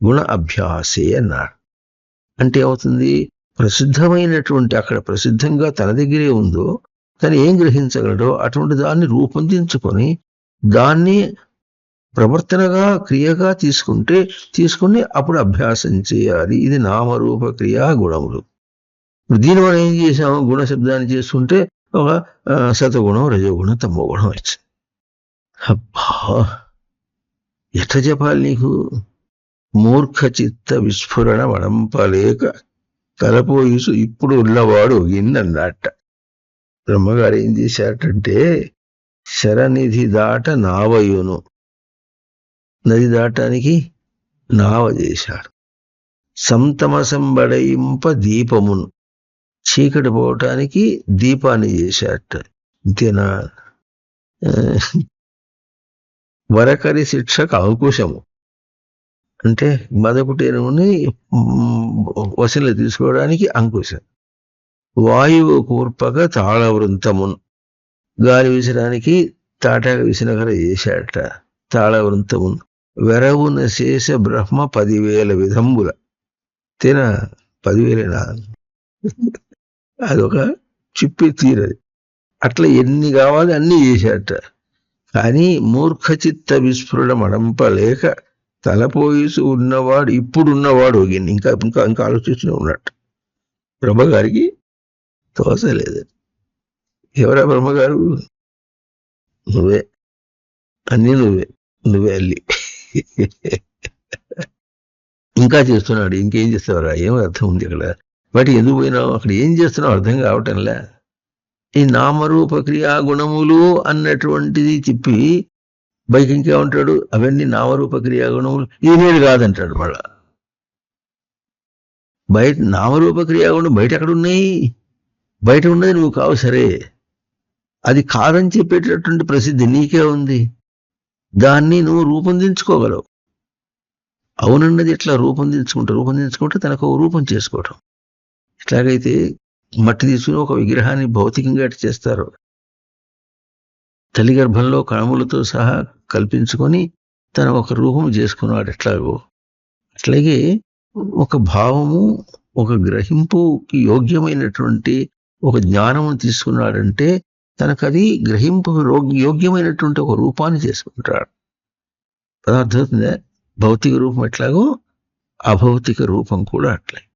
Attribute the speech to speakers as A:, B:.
A: గుణ అభ్యాసే అన్నాడు అంటే ఏమవుతుంది? ప్రసిద్ధమైనటువంటి అక్కడ ప్రసిద్ధంగా తన దగ్గరే ఉందో తను ఏం గ్రహించగలడో అటువంటి దాన్ని రూపొందించుకొని దాన్ని ప్రవర్తనగా క్రియగా తీసుకుంటే తీసుకుని అప్పుడు అభ్యాసం చేయాలి. ఇది నామరూప క్రియా గుణములు. దీని మనం ఏం చేసాము గుణ శబ్దాన్ని చేసుకుంటే ఒక ఆ, సతగుణం రజోగుణం తమో గుణం వచ్చింది. అబ్బా! ఎట్లా చెప్పాలి నీకు? మూర్ఖ చిత్త విస్ఫురణ వడంపలేక తలపోయిసు ఇప్పుడు ఉన్నవాడు ఇందన్నట్ట బ్రహ్మగారు ఏం చేశారంటే శరనిధి దాట నావయును. నది దాటానికి నావ చేశాడు. సంతమసంబడయింప దీపమును. చీకటి పోవటానికి దీపాన్ని చేశాట ఇంతేనా? వరకరి శిక్షకు అంకుశము అంటే మదపుటేనుని వసలు తీసుకోవడానికి అంకుశం. వాయువు కూర్పక తాళవృంతమున్. గాలి విసరానికి తాటాక విసినగర చేశాట తాళవృంతమున్. వెరవున శేష బ్రహ్మ పదివేల విధంబుల. తిన పదివేలేనా? అదొక చిప్పి తీరది. అట్లా ఎన్ని కావాలి అన్ని చేశాట కానీ మూర్ఖచిత్త విస్ఫురణ మడంపలేక తలపోయిసు ఉన్నవాడు ఇప్పుడున్నవాడు ఒగిన్ని. ఇంకా ఇంకా ఇంకా ఆలోచిస్తూనే ఉన్నట్టు బ్రహ్మగారికి తోసలేదు ఎవరా బ్రహ్మగారు నువ్వే. అన్నీ నువ్వే. నువ్వే అల్లి. ఇంకా చేస్తున్నాడు ఇంకేం చేస్తావురా? ఏం అర్థం ఉంది అక్కడ? బట్ ఎందుకు పోయినావు? అక్కడ ఏం చేస్తున్నావు? అర్థం కావటంలే? ఈ నామరూప క్రియా గుణములు అన్నటువంటిది చెప్పి బైక్ ఇంకేమంటాడు అవన్నీ నామరూప క్రియాగుణములు ఇది నేను కాదంటాడు మళ్ళా. బయట నామరూప క్రియాగుణం బయట ఎక్కడ ఉన్నాయి బయట ఉన్నది నువ్వు కావు సరే. అది కాదని చెప్పేటటువంటి ప్రసిద్ధి నీకే ఉంది. దాన్ని నువ్వు రూపొందించుకోగలవు అవునన్నది ఎట్లా రూపొందించుకుంటా రూపొందించుకుంటే తనకు ఒక రూపం చేసుకోవటం. ఎట్లాగైతే మట్టి తీసుకుని ఒక విగ్రహాన్ని భౌతికంగా చేస్తారు? తల్లి గర్భంలో కణములతో సహా కల్పించుకొని తన ఒక రూపం చేసుకున్నాడు ఎట్లాగో అట్లాగే ఒక భావము ఒక గ్రహింపుకి యోగ్యమైనటువంటి ఒక జ్ఞానమును తీసుకున్నాడంటే తనకు అది గ్రహింపు యోగ్యమైనటువంటి ఒక రూపాన్ని చేసుకుంటాడు. పదార్థం భౌతిక రూపం ఎట్లాగో అభౌతిక రూపం కూడా అట్లే.